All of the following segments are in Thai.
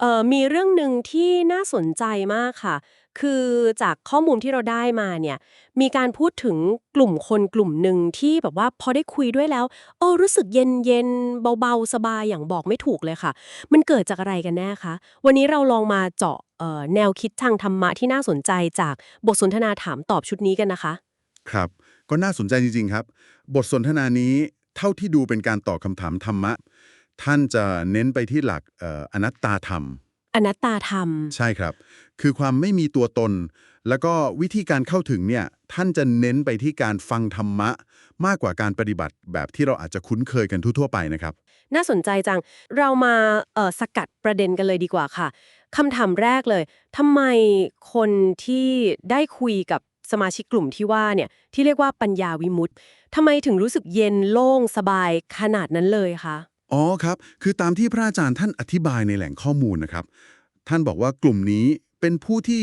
เอ่อมีเรื่องหนึ่งที่น่าสนใจมากค่ะ คือจากข้อมูลที่เราได้มาเนี่ย มีการพูดถึงกลุ่มคนกลุ่มหนึ่งที่แบบว่าพอได้คุยด้วยแล้วเออรู้สึกเย็นเย็นเบาๆ สบายอย่างบอกไม่ถูกเลยค่ะ มันเกิดจากอะไรกันแน่คะ วันนี้เราลองมาเจาะเอ่อแนวคิดทางธรรมะที่น่าสนใจจากบทสนทนาถามตอบชุดนี้กันนะคะ ครับ ก็น่าสนใจจริงๆครับ บทสนทนานี้เท่าที่ดูเป็นการตอบคำถามธรรมะ ท่านจะเน้นไปที่หลักเอ่ออนัตตาธรรม อนัตตาธรรม ใช่ครับ คือความไม่มีตัวตน แล้วก็วิธีการเข้าถึงเนี่ยท่านจะเน้นไปที่การฟังธรรมะ มากกว่าการปฏิบัติแบบที่เราอาจจะคุ้นเคยกันทั่วๆไปนะครับ น่าสนใจจังเรามาเอ่อสกัดประเด็นกันเลยดีกว่าค่ะคำถามแรกเลยทำไมคนที่ได้คุยกับสมาชิกกลุ่มที่ว่าเนี่ยที่เรียกว่าปัญญาวิมุตติทำไมถึงรู้สึกเย็นโล่งสบายขนาดนั้นเลยคะ อ๋อครับ คือตามที่พระอาจารย์ท่านอธิบายในแหล่งข้อมูลนะครับ ท่านบอกว่ากลุ่มนี้เป็นผู้ที่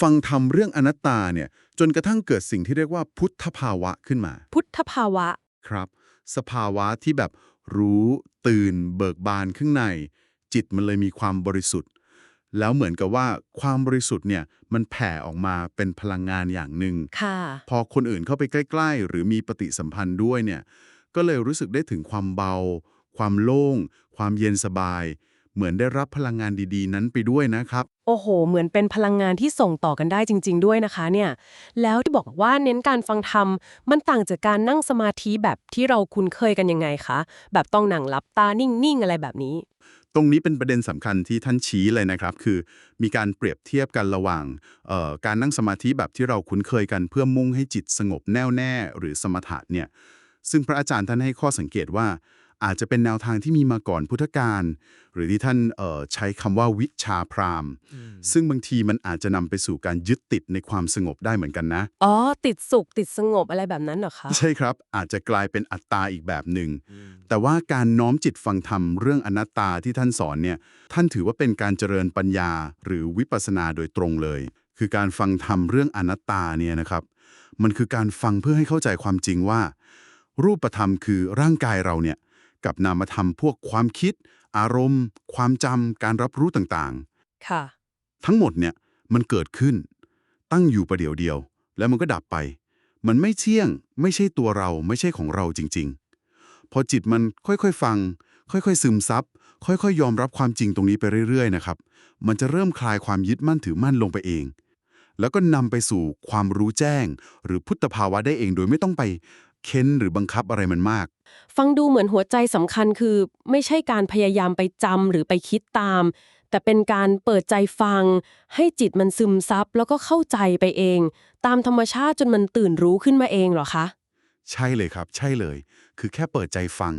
ฟังธรรมเรื่องอนัตตาเนี่ยจนกระทั่งเกิดสิ่งที่เรียกว่าพุทธภาวะขึ้นมา พุทธภาวะครับ สภาวะที่แบบรู้ตื่น เบิกบานข้างใน จิตมันเลยมีความบริสุทธิ์ แล้วเหมือนกับว่าความบริสุทธิ์เนี่ยมันแผ่ออกมาเป็นพลังงานอย่างหนึ่งค่ะพอคนอื่นเข้าไปใกล้ ๆ หรือมีปฏิสัมพันธ์ด้วยเนี่ยก็เลยรู้สึกได้ถึงความเบา ความโล่ง ความเย็นสบาย เหมือนได้รับพลังงานดีๆ นั้นไปด้วยนะครับ โอ้โห เหมือนเป็นพลังงานที่ส่งต่อกันได้จริง ๆ ด้วยนะคะเนี่ย แล้วที่บอกว่าเน้นการฟังธรรม มันต่างจากการนั่งสมาธิแบบที่เราคุ้นเคยกันยังไงคะ แบบต้องนั่งหลับตานิ่ง ๆ อะไรแบบนี้ ตรงนี้เป็นประเด็นสำคัญที่ท่านชี้เลยนะครับ คือมีการเปรียบเทียบกันระหว่างเอ่อการนั่งสมาธิแบบที่เราคุ้นเคยกันเพื่อมุ่งให้จิตสงบแน่วแน่ หรือสมถะเนี่ย ซึ่งพระอาจารย์ท่านให้ข้อสังเกตว่า อาจจะเป็นแนวทางที่มีมาก่อนพุทธกาลหรือที่ท่านเอ่อใช้คำว่าวิชาพราหมณ์ ซึ่งบางทีมันอาจจะนำไปสู่การยึดติดในความสงบได้เหมือนกันนะ อ๋อ ติดสุขติดสงบอะไรแบบนั้นเหรอคะ ใช่ครับ อาจจะกลายเป็นอัตตาอีกแบบหนึ่ง แต่ว่าการน้อมจิตฟังธรรมเรื่องอนัตตาที่ท่านสอนเนี่ยท่านถือว่าเป็นการเจริญปัญญาหรือวิปัสสนาโดยตรงเลย คือการฟังธรรมเรื่องอนัตตาเนี่ยนะครับ มันคือการฟังเพื่อให้เข้าใจความจริงว่า รูปธรรมคือร่างกายเราเนี่ย กับนามธรรมพวกความคิด อารมณ์ ความจำการรับรู้ต่างๆ ค่ะ ทั้งหมดเนี่ยมันเกิดขึ้น ตั้งอยู่ประเดี๋ยวเดียว แล้วมันก็ดับไป มันไม่เที่ยง ไม่ใช่ตัวเราไม่ใช่ของเราจริง ๆ พอจิตมันค่อยๆฟัง ค่อยๆ ซึมซับค่อยๆ ยอมรับความจริงตรงนี้ไปเรื่อยๆ นะครับ มันจะเริ่มคลายความยึดมั่นถือมั่นลงไปเอง แล้วก็นำไปสู่ความรู้แจ้ง หรือพุทธภาวะได้เองโดยไม่ต้องไป เค้นหรือบังคับอะไรมันมาก ฟังดูเหมือนหัวใจสำคัญคือ ไม่ใช่การพยายามไปจำหรือไปคิดตาม แต่เป็นการเปิดใจฟัง ให้จิตมันซึมซับแล้วก็เข้าใจไปเอง ตามธรรมชาติจนมันตื่นรู้ขึ้นมาเองเหรอคะ ใช่เลยครับ ใช่เลย คือแค่เปิดใจฟัง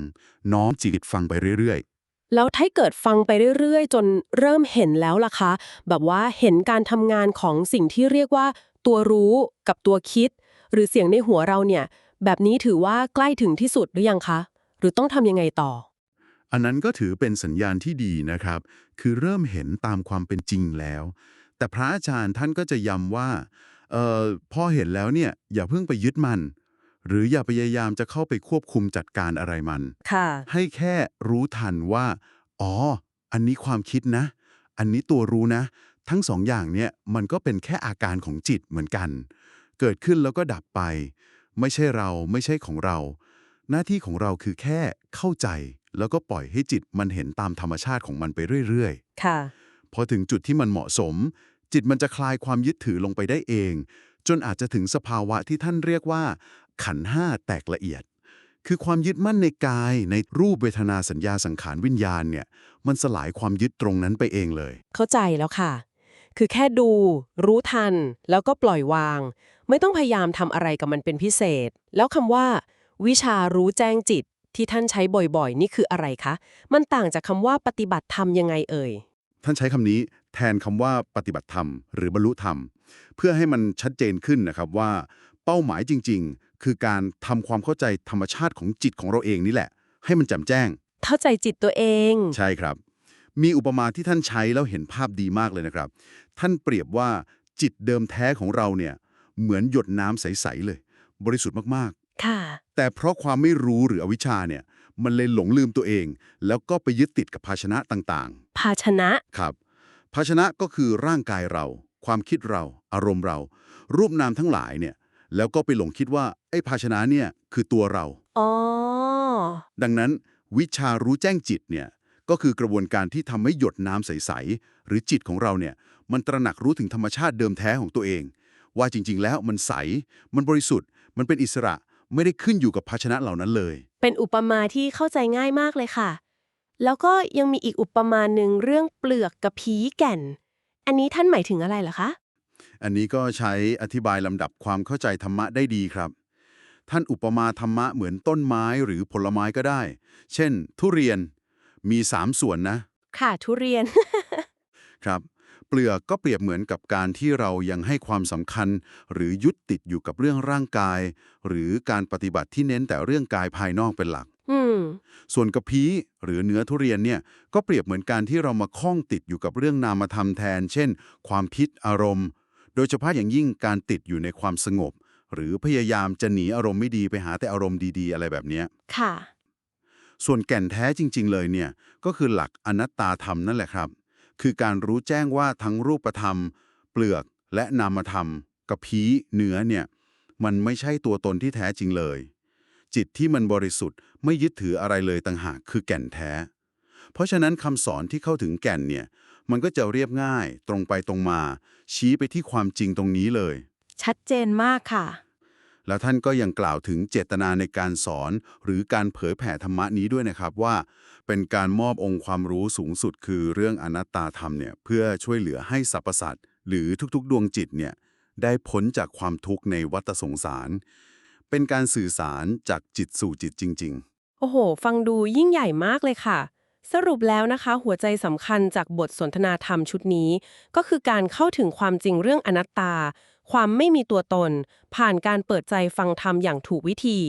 น้อมจิตฟังไปเรื่อยๆแล้วถ้าเกิดฟังไปเรื่อยๆ จนเริ่มเห็นแล้วล่ะคะ แบบว่าเห็นการทำงานของสิ่งที่เรียกว่า ตัวรู้กับตัวคิด หรือเสียงในหัวเราเนี่ย แบบนี้ถือว่าใกล้ถึงที่สุดหรือยังคะ หรือต้องทำยังไงต่อ อันนั้นก็ถือเป็นสัญญาณที่ดีนะครับ คือเริ่มเห็นตามความเป็นจริงแล้ว แต่พระอาจารย์ท่านก็จะย้ำว่าเอ่อพอเห็นแล้วเนี่ยอย่าเพิ่งไปยึดมัน หรืออย่าพยายามจะเข้าไปควบคุมจัดการอะไรมันค่ะให้แค่รู้ทันว่า อ๋อ อันนี้ความคิดนะ อันนี้ตัวรู้นะ ทั้งสองอย่างเนี่ยมันก็เป็นแค่อาการของจิตเหมือนกัน เกิดขึ้นแล้วก็ดับไป ไม่ใช่เราไม่ใช่ของเรา หน้าที่ของเราคือแค่เข้าใจ แล้วก็ปล่อยให้จิตมันเห็นตามธรรมชาติของมันไปเรื่อยค่ะๆพอถึงจุดที่มันเหมาะสม จิตมันจะคลายความยึดถือลงไปได้เอง จนอาจจะถึงสภาวะที่ท่านเรียกว่า ขันธ์ห้าแตกละเอียด คือความยึดมั่นในกายในรูปเวทนาสัญญาสังขารวิญญาณเนี่ย มันสลายความยึดตรงนั้นไปเองเลย เข้าใจแล้วค่ะ คือแค่ดู รู้ทัน แล้วก็ปล่อยวาง ไม่ต้องพยายามทำอะไรกับมันเป็นพิเศษ แล้วคำว่า วิชารู้แจ้งจิตที่ท่านใช้บ่อยๆ นี่คืออะไรคะ มันต่างจากคำว่าปฏิบัติธรรมยังไงเอ่ย ท่านใช้คำนี้แทนคำว่าปฏิบัติธรรม หรือบรรลุธรรม เพื่อให้มันชัดเจนขึ้นนะครับว่า เป้าหมายจริง ๆ คือการทำความเข้าใจธรรมชาติของจิตของเราเองนี่แหละ ให้มันแจ่มแจ้ง เข้าใจจิตตัวเอง ใช่ครับ มีอุปมาที่ท่านใช้แล้วเห็นภาพดีมากเลยนะครับ ท่านเปรียบว่าจิตเดิมแท้ของเราเนี่ย เหมือนหยดน้ำใส ๆ เลย บริสุทธิ์มากค่ะๆแต่เพราะความไม่รู้หรืออวิชชาเนี่ย มันเลยหลงลืมตัวเอง แล้วก็ไปยึดติดกับภาชนะต่างภาชนะ ๆ ครับ ภาชนะก็คือร่างกายเรา ความคิดเรา อารมณ์เรา รูปนามทั้งหลายเนี่ย แล้วก็ไปหลงคิดว่าไอ้ภาชนะเนี่ยคือตัวเรา อ๋อ ดังนั้นวิชารู้แจ้งจิตเนี่ยก็คือกระบวนการที่ทำให้หยดน้ำใส ๆ หรือจิตของเราเนี่ยมันตระหนักรู้ถึงธรรมชาติเดิมแท้ของตัวเอง ว่าจริง ๆ แล้วมันใส มันบริสุทธิ์ มันเป็นอิสระ ไม่ได้ขึ้นอยู่กับภาชนะเหล่านั้นเลย เป็นอุปมาที่เข้าใจง่ายมากเลยค่ะ แล้วก็ยังมีอีกอุปมาหนึ่งเรื่องเปลือกกับผีแก่น อันนี้ท่านหมายถึงอะไรเหรอคะ อันนี้ก็ใช้อธิบายลำดับความเข้าใจธรรมะได้ดีครับ ท่านอุปมาธรรมะเหมือนต้นไม้หรือผลไม้ก็ได้ เช่น ทุเรียน มีสามส่วนนะ ค่ะ ทุเรียน ครับ เปลือกก็เปรียบเหมือนกับการที่เรายังให้ความสำคัญ หรือยึดติดอยู่กับเรื่องร่างกาย หรือการปฏิบัติที่เน้นแต่เรื่องกายภายนอกเป็นหลักอืมส่วนกระพี้หรือเนื้อทุเรียนเนี่ยก็เปรียบเหมือนการที่เรามาคล้องติดอยู่กับเรื่องนามธรรมแทน เช่น ความคิดอารมณ์ โดยเฉพาะอย่างยิ่งการติดอยู่ในความสงบ หรือพยายามจะหนีอารมณ์ไม่ดีไปหาแต่อารมณ์ดีๆ อะไรแบบเนี้ยค่ะ ส่วนแก่นแท้จริง ๆ เลยเนี่ยก็คือหลักอนัตตาธรรมนั่นแหละครับ คือการรู้แจ้งว่าทั้งรูปธรรม เปลือกและนามธรรมกระพีเนื้อเนี่ย มันไม่ใช่ตัวตนที่แท้จริงเลย จิตที่มันบริสุทธิ์ไม่ยึดถืออะไรเลยต่างหากคือแก่นแท้ เพราะฉะนั้นคำสอนที่เข้าถึงแก่นเนี่ย มันก็จะเรียบง่าย ตรงไปตรงมา ชี้ไปที่ความจริงตรงนี้เลย ชัดเจนมากค่ะ แล้วท่านก็ยังกล่าวถึงเจตนาในการสอน หรือการเผยแผ่ธรรมะนี้ด้วยนะครับว่า เป็นการมอบองค์ความรู้สูงสุดคือเรื่องอนัตตาธรรมเนี่ยเพื่อช่วยเหลือให้สรรพสัตว์หรือทุกๆ ดวงจิตเนี่ยได้พ้นจากความทุกข์ในวัฏสงสาร เป็นการสื่อสารจากจิตสู่จิตจริง ๆ โอ้โห ฟังดูยิ่งใหญ่มากเลยค่ะ สรุปแล้วนะคะ หัวใจสำคัญจากบทสนทนาธรรมชุดนี้ ก็คือการเข้าถึงความจริงเรื่องอนัตตา ความไม่มีตัวตน ผ่านการเปิดใจฟังธรรมอย่างถูกวิธี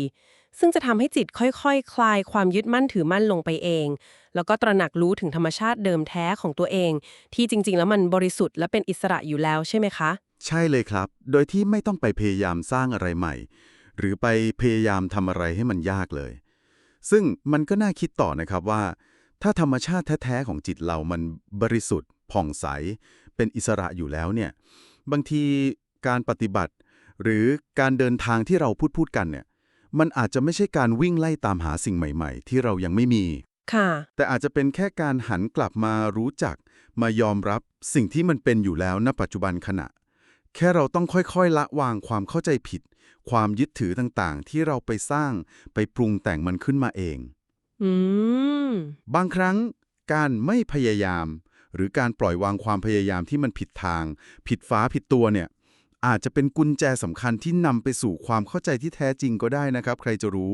ซึ่งจะทำให้จิตค่อยๆคคลายความยึดมั่นถือมั่นลงไปเอง แล้วก็ตระหนักรู้ถึงธรรมชาติเดิมแท้ของตัวเอง ที่จริง ๆ แล้วมันบริสุทธิ์และเป็นอิสระอยู่แล้วใช่ไหมคะ ใช่เลยครับ โดยที่ไม่ต้องไปพยายามสร้างอะไรใหม่ หรือไปพยายามทำอะไรให้มันยากเลย ซึ่งมันก็น่าคิดต่อนะครับว่า ถ้าธรรมชาติแท้ๆของจิตเรามันบริสุทธิ์ผ่องใส เป็นอิสระอยู่แล้วเนี่ย บางที การปฏิบัติ หรือการเดินทางที่เราพูดพูดกันเนี่ย มันอาจจะไม่ใช่การวิ่งไล่ตามหาสิ่งใหม่ ๆ ที่เรายังไม่มี ค่ะ แต่อาจจะเป็นแค่การหันกลับมารู้จัก มายอมรับสิ่งที่มันเป็นอยู่แล้วณปัจจุบันขณะ แค่เราต้องค่อยๆ ละวางความเข้าใจผิด ความยึดถือต่างๆ ที่เราไปสร้างไปปรุงแต่งมันขึ้นมาเอง อืม บางครั้งการไม่พยายาม หรือการปล่อยวางความพยายามที่มันผิดทาง ผิดฟ้าผิดตัวเนี่ย อาจจะเป็นกุญแจสำคัญที่นำไปสู่ความเข้าใจที่แท้จริงก็ได้นะครับ ใครจะรู้